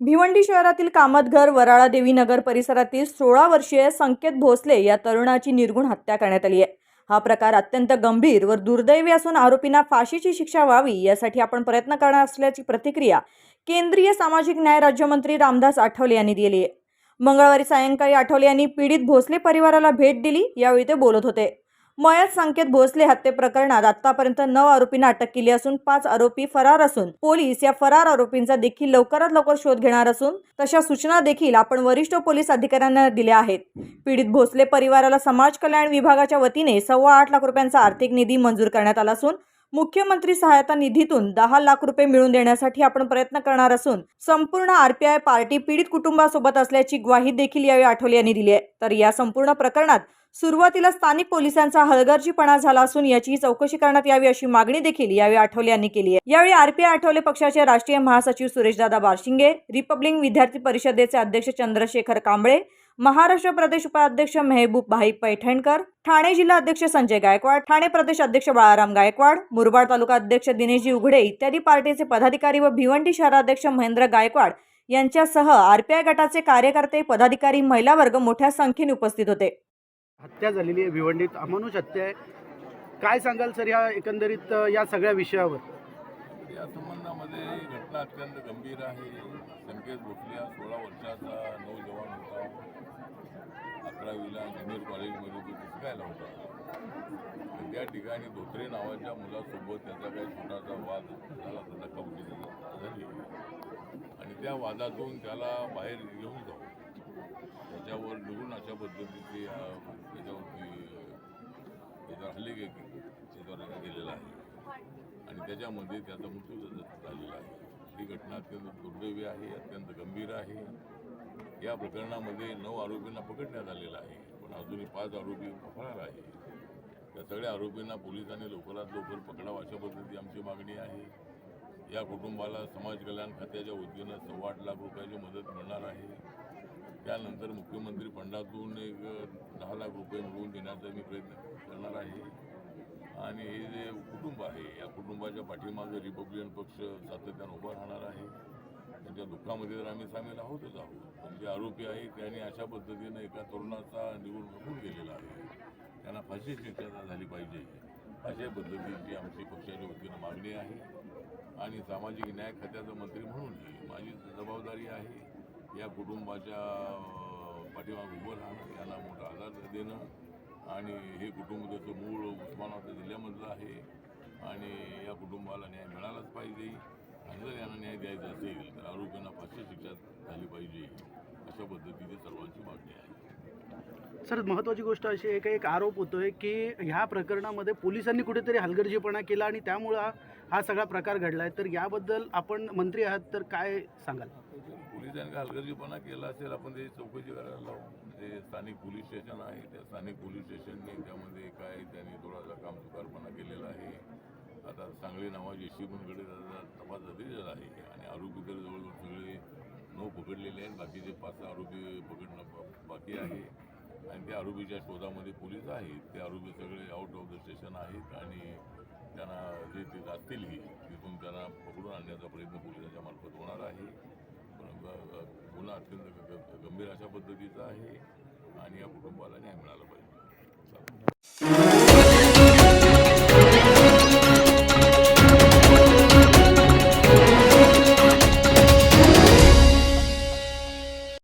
भिवंडी शहरातील कामतघर वराळा देवी नगर परिसरातील सोळा वर्षीय संकेत भोसले या तरुणाची निर्गुण हत्या करण्यात आली आहे. हा प्रकार अत्यंत गंभीर व दुर्दैवी असून आरोपींना फाशीची शिक्षा व्हावी यासाठी आपण प्रयत्न करणार असल्याची प्रतिक्रिया केंद्रीय सामाजिक न्याय राज्यमंत्री रामदास आठवले यांनी दिली आहे. मंगळवारी सायंकाळी आठवले यांनी पीडित भोसले परिवाराला भेट दिली यावेळी ते बोलत होते. मयत संकेत भोसले हत्ये प्रकरणात आतापर्यंत नऊ आरोपींना अटक केली असून पाच आरोपी फरार असून पोलीस या फरार आरोपींचा देखील लवकरात लवकर शोध घेणार असून तशा सूचना देखील आपण वरिष्ठ पोलीस अधिकाऱ्यांना दिल्या आहेत. पीडित भोसले परिवाराला समाज कल्याण विभागाच्या वतीने सव्वा आठ लाख रुपयांचा आर्थिक निधी मंजूर करण्यात आला असून मुख्यमंत्री सहायता निधीतून दहा लाख रुपये मिळवून देण्यासाठी आपण प्रयत्न करणार असून संपूर्ण आरपीआय पार्टी पीडित कुटुंबासोबत असल्याची ग्वाही देखील यावेळी आठवले यांनी दिली आहे. तर या संपूर्ण प्रकरणात सुरुवातीला स्थानिक पोलिसांचा हलगर्जीपणा झाला असून याची चौकशी करण्यात यावी अशी मागणी देखील यावेळी आठवले यांनी केली आहे. यावेळी आरपीआय आठवले पक्षाचे राष्ट्रीय महासचिव सुरेशदादा बारशिंगे रिपब्लिक विद्यार्थी परिषदेचे अध्यक्ष चंद्रशेखर कांबळे महाराष्ट्र प्रदेश उपाध्यक्ष मेहबूब भाई पैठणकर ठाणे जिल्हा अध्यक्ष संजय गायकवाड ठाणे प्रदेश अध्यक्ष बाळाराम गायकवाड मुरबाड तालुका अध्यक्ष दिनेशजी उघडे इत्यादी पार्टीचे पदाधिकारी व भिवंडी शहराध्यक्ष महेंद्र गायकवाड यांच्यासह आरपीआय गटाचे कार्यकर्ते पदाधिकारी महिला वर्ग मोठ्या संख्येने उपस्थित होते. हत्या झालेली आहे भिवंडीत. अमानुष हत्या आहे. काय सांगाल सर या एकंदरीत या सगळ्या विषयावर? या संबंधामध्ये ही घटना अत्यंत गंभीर आहे. संकेत भोसल्या सोळा वर्षाचा नौजवान होता. अकरावीला ज्युनियर कॉलेजमध्ये तो शिकायला होता. त्या ठिकाणी धोत्रे नावाच्या मुलासोबत त्याचा काही छोटासा वाद झाला तर धक्काबुक्की झाली. आणि त्या वादातून त्याला बाहेर घेऊन पद्धतीचे अ, त्याच्यावरती अ, त्याच्यावर हल्ले के त्याच्यावर आहे आणि त्याच्यामध्ये त्याचा मृत्यू झालेला आहे ही घटना अत्यंत दुर्दैवी आहे अत्यंत गंभीर आहे या प्रकरणामध्ये नऊ आरोपींना पकडण्यात आलेलं आहे पण अजूनही पाच आरोपी फरार आहे त्या सगळ्या आरोपींना पोलिसांनी लवकरात लवकर पकडावं अशा पद्धती आमची मागणी आहे या कुटुंबाला समाज कल्याण खात्याच्या वतीनं सव्वा आठ लाख रुपयाची मदत मिळणार आहे त्यानंतर मुख्यमंत्री फंडातून एक दहा लाख रुपये मिळवून देण्याचा मी प्रयत्न करणार आहे. आणि हे जे कुटुंब आहे या कुटुंबाच्या पाठीमागे रिपब्लिकन पक्ष सातत्यानं उभा राहणार आहे. त्यांच्या दुःखामध्ये तर आम्ही सामील आहोतच आहोत. पण जे आरोपी आहेत त्यांनी अशा पद्धतीनं एका तरुणाचा निवडून बघून गेलेला आहे. त्यांना फाशी शिक्षा झाली पाहिजे. अशा पद्धतीची आमची पक्षाच्या वतीनं मागणी आहे. आणि सामाजिक न्याय खात्याचा मंत्री म्हणून माझी जबाबदारी आहे. या कुटुंबाच्या पाठीमाग उभं राहणं यांना मोठा आधार देणं. आणि हे कुटुंब त्याचं मूळ उस्मानाबाद जिल्ह्यामधलं आहे. आणि या कुटुंबाला न्याय मिळालाच पाहिजे. आणि जर यांना न्याय द्यायचा असेल तर आरोपींना फाशी शिक्षा झाली पाहिजे. अशा पद्धतीची सर्वांची मागणी आहे. सर महत्त्वाची गोष्ट अशी आहे एक आरोप होतोय की ह्या प्रकरणामध्ये पोलिसांनी कुठेतरी हलगर्जीपणा केला आणि त्यामुळं हा सगळा प्रकार घडला आहे तर याबद्दल आपण मंत्री आहात तर काय सांगाल? त्यांनी हलगर्जीपणा केला असेल आपण त्याची चौकशी करायला लावू. जे स्थानिक पोलीस स्टेशन आहे त्या स्थानिक पोलीस स्टेशनने त्यामध्ये काय त्यांनी थोडासा कामचुकारपणा केलेला आहे. आता सांगली नावाची यशवंतकडे त्याचा तपास झालेला आहे आणि आरोपी तर जवळजवळ सगळे नऊ पकडलेले आहेत बाकीचे पाच सहा आरोपी पकडणं बाकी आहे. आणि त्या आरोपीच्या शोधामध्ये पोलीस आहेत ते आरोपी सगळे आउट ऑफ द स्टेशन आहेत आणि त्यांना जे ते जातीलही तिथून त्यांना पकडून आणण्याचा प्रयत्न पोलिसांच्या मार्फत होणार आहे. मुलं अत्यंत ग- गंभीर अशा पद्धतीचा आहे आणि या कुटुंबाला न्याय मिळाला पाहिजे.